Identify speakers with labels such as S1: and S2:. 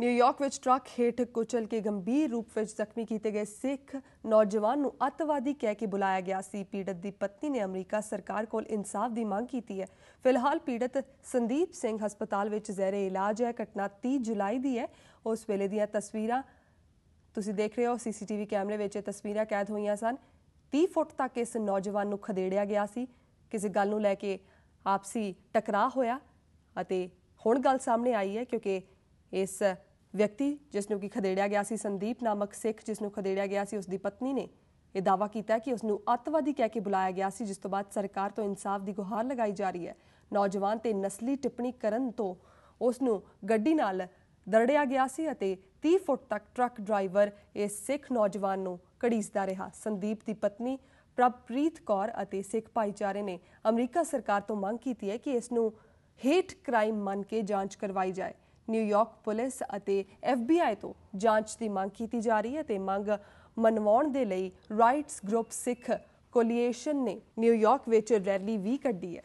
S1: New York ਵਿੱਚ truck ਹੇਠ ਕੁਚਲ ਕੇ ਗੰਭੀਰ ਰੂਪ ਵਿੱਚ ਜ਼ਖਮੀ ਕੀਤੇ ਗਏ ਸਿੱਖ ਨੌਜਵਾਨ ਨੂੰ ਅੱਤਵਾਦੀ ਕਹਿ ਕੇ ਬੁਲਾਇਆ ਗਿਆ ਸੀ। ਪੀੜਤ ਦੀ ਪਤਨੀ ਨੇ ਅਮਰੀਕਾ ਸਰਕਾਰ ਕੋਲ ਇਨਸਾਫ ਦੀ ਮੰਗ ਕੀਤੀ ਹੈ। ਫਿਲਹਾਲ ਪੀੜਤ ਸੰਦੀਪ ਸਿੰਘ ਹਸਪਤਾਲ ਵਿੱਚ ਜ਼ਹਿਰੇ ਇਲਾਜ ਹੈ। ਘਟਨਾ 30 ਜੁਲਾਈ ਦੀ ਹੈ। ਉਸ ਵੇਲੇ ਦੀਆਂ ਤਸਵੀਰਾਂ ਤੁਸੀਂ ਦੇਖ ਰਹੇ ਹੋ। ਸੀਸੀਟੀਵੀ ਕੈਮਰੇ ਵਿੱਚ ਇਹ ਤਸਵੀਰਾਂ ਕੈਦ ਹੋਈਆਂ ਸਨ। 30 ਫੁੱਟ ਤੱਕ ਇਸ ਨੌਜਵਾਨ ਨੂੰ ਖਦੇੜਿਆ ਗਿਆ ਸੀ। ਕਿਸੇ ਗੱਲ ਨੂੰ ਲੈ ਕੇ ਆਪਸੀ ਟਕਰਾਅ ਹੋਇਆ ਅਤੇ ਹੁਣ ਗੱਲ ਸਾਹਮਣੇ ਆਈ ਹੈ ਕਿਉਂਕਿ ਇਸ ਵਿਅਕਤੀ ਜਿਸ ਨੂੰ ਕਿ ਖਦੇੜਿਆ ਗਿਆ ਸੀ, ਸੰਦੀਪ ਨਾਮਕ ਸਿੱਖ ਜਿਸ ਨੂੰ ਖਦੇੜਿਆ ਗਿਆ ਸੀ ਉਸ ਦੀ ਪਤਨੀ ਨੇ ਇਹ ਦਾਵਾ ਕੀਤਾ ਕਿ ਉਸ ਨੂੰ ਅੱਤਵਾਦੀ ਕਹਿ ਕੇ ਬੁਲਾਇਆ ਗਿਆ ਸੀ, ਜਿਸ ਤੋਂ ਬਾਅਦ ਸਰਕਾਰ ਤੋਂ ਇਨਸਾਫ ਦੀ ਗੁਹਾਰ ਲਗਾਈ ਜਾ ਰਹੀ ਹੈ। ਨੌਜਵਾਨ ਤੇ ਨਸਲੀ ਟਿੱਪਣੀ ਕਰਨ ਤੋਂ ਉਸ ਨੂੰ ਗੱਡੀ ਨਾਲ ਦਰੜਿਆ ਗਿਆ ਸੀ ਅਤੇ 30 ਫੁੱਟ ਤੱਕ ਟਰੱਕ ਡਰਾਈਵਰ ਇਸ ਸਿੱਖ ਨੌਜਵਾਨ ਨੂੰ ਘੜੀਸਦਾ ਰਿਹਾ। ਸੰਦੀਪ ਦੀ ਪਤਨੀ ਪ੍ਰਭਪ੍ਰੀਤ ਕੌਰ ਅਤੇ ਸਿੱਖ ਭਾਈਚਾਰੇ ਨੇ ਅਮਰੀਕਾ ਸਰਕਾਰ ਤੋਂ ਮੰਗ ਕੀਤੀ ਹੈ ਕਿ ਇਸ ਨੂੰ ਹੇਟ ਕ੍ਰਾਈਮ ਮੰਨ ਕੇ ਜਾਂਚ ਕਰਵਾਈ ਜਾਏ। ਨਿਊਯਾਰਕ ਪੁਲਿਸ ਅਤੇ FBI ਤੋਂ ਜਾਂਚ ਦੀ ਮੰਗ ਕੀਤੀ ਜਾ ਰਹੀ ਹੈ ਤੇ ਮੰਗ ਮਨਵਾਉਣ ਦੇ ਲਈ ਰਾਈਟਸ ਗਰੁੱਪ ਸਿੱਖ ਕੋਲੀਏਸ਼ਨ ਨੇ ਨਿਊਯਾਰਕ ਵਿੱਚ ਰੈਲੀ ਵੀ ਕੱਢੀ ਹੈ।